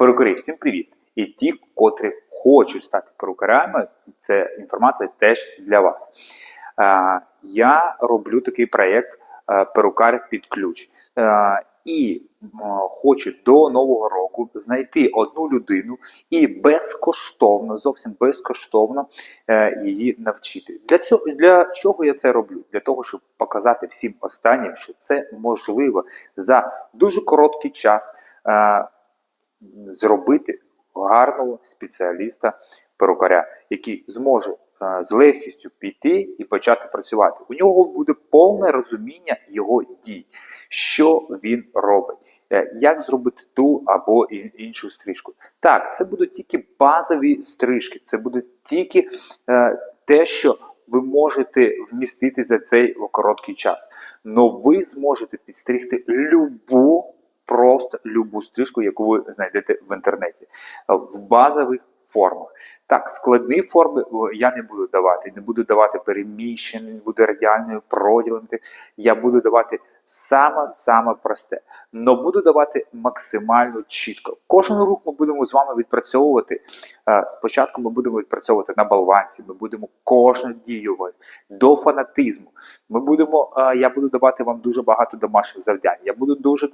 Перукарі, всім привіт! І ті, котрі хочуть стати перукарями, це інформація теж для вас. Я роблю такий проєкт е, Перукар під ключ. І хочу до нового року знайти одну людину і безкоштовно, зовсім безкоштовно е, її навчити. Для цього для чого я це роблю? Для того, щоб показати всім останнім, що це можливо за дуже короткий час зробити гарного спеціаліста перукаря, який зможе е, з легкістю піти і почати працювати. У нього буде повне розуміння його дій, що він робить, е, як зробити ту або іншу стрижку. Так, це будуть тільки базові стрижки, це буде тільки е, те, що ви можете вмістити за цей короткий час. Но ви зможете підстригти любу, просто любу стрижку, яку ви знайдете в інтернеті, е, в базових формах. Так, складні форми я не буду давати. Не буду давати переміщення, не буду радіальною проділом. Я буду давати саме саме просте. Но буду давати максимально чітко. Кожен рух ми будемо з вами відпрацьовувати. Е, Спочатку ми будемо відпрацьовувати на болванці, ми будемо кожну дію до фанатизму. Ми будемо, е, я буду давати вам дуже багато домашніх завдань. Я буду дуже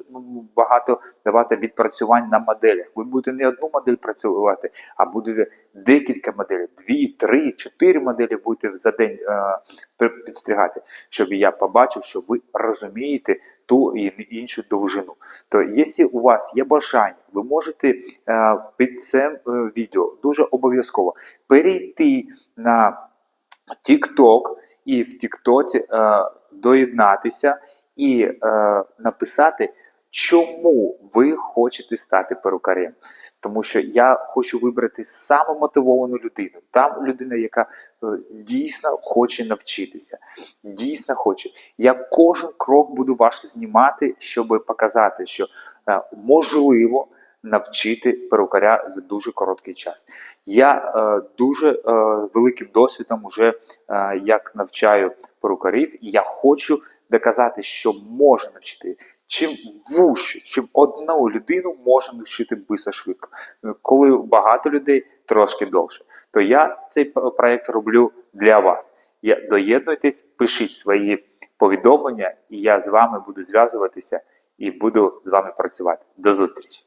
багато давати відпрацювань на моделях. Ви будете не одну модель працювати, а будете декілька моделей, дві, три, чотири моделі будете за день е, підстригати, щоб я побачив, що ви розумієте ту і іншу довжину. То, якщо у вас є бажання, ви можете е, під цим е, відео дуже обов'язково перейти на TikTok і в TikTok е, доєднатися і написати, чому ви хочете стати перукарем. Тому що я хочу вибрати саме мотивовану людину. Там людина, яка е, дійсно хоче навчитися, дійсно хоче. Я кожен крок буду ваш знімати, щоб показати, що е, можливо навчити перукаря за дуже короткий час. Я е, дуже великим досвідом уже як навчаю перукарів, і я хочу доказати, що можна навчити. Чим вужче, чим одну людину можна навчити бисо швидко. Коли багато людей трошки довше, то я цей проект роблю для вас. Я доєднуйтесь, пишіть свої повідомлення, і я з вами буду зв'язуватися і буду з вами працювати. До зустрічі!